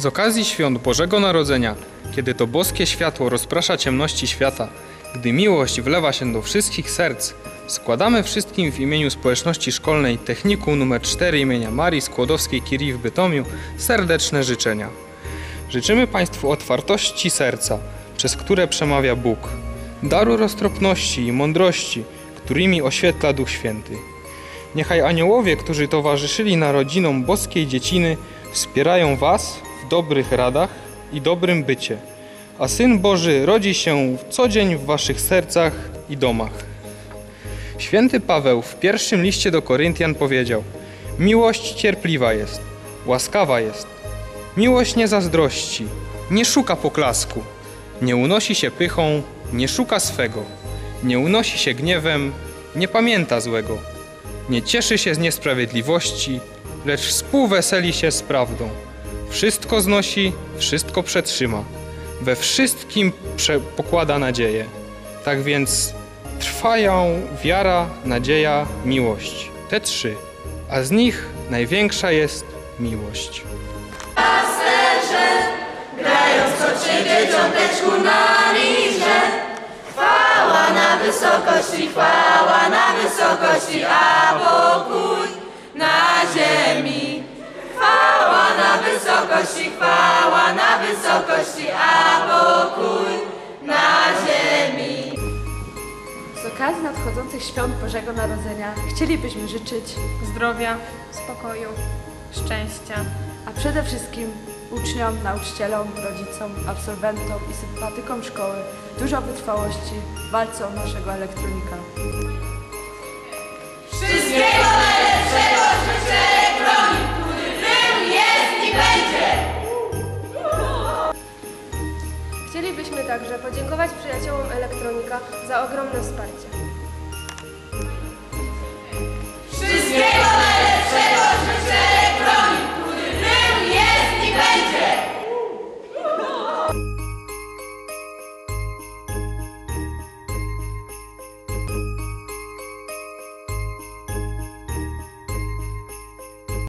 Z okazji świąt Bożego Narodzenia, kiedy to boskie światło rozprasza ciemności świata, gdy miłość wlewa się do wszystkich serc, składamy wszystkim w imieniu społeczności szkolnej Technikum nr 4 imienia Marii Skłodowskiej-Curie w Bytomiu serdeczne życzenia. Życzymy Państwu otwartości serca, przez które przemawia Bóg, daru roztropności i mądrości, którymi oświetla Duch Święty. Niechaj aniołowie, którzy towarzyszyli narodzinom boskiej dzieciny, wspierają Was dobrych radach i dobrym bycie, a Syn Boży rodzi się co dzień w Waszych sercach i domach. Święty Paweł w pierwszym liście do Koryntian powiedział: Miłość cierpliwa jest, łaskawa jest. Miłość nie zazdrości, nie szuka poklasku, nie unosi się pychą, nie szuka swego, nie unosi się gniewem, nie pamięta złego, nie cieszy się z niesprawiedliwości, lecz współweseli się z prawdą. Wszystko znosi, wszystko przetrzyma, we wszystkim pokłada nadzieję. Tak więc trwają wiara, nadzieja, miłość. Te trzy, a z nich największa jest miłość. Chwała na wysokości, chwała na wysokości, a pokój wysokości, chwała na wysokości, a pokój na ziemi. Z okazji nadchodzących świąt Bożego Narodzenia chcielibyśmy życzyć, zdrowia, spokoju, szczęścia. a przede wszystkim uczniom, nauczycielom, rodzicom, absolwentom i sympatykom szkoły dużo wytrwałości w walce o naszego elektronika. Chcielibyśmy także podziękować przyjaciołom Elektronika za ogromne wsparcie.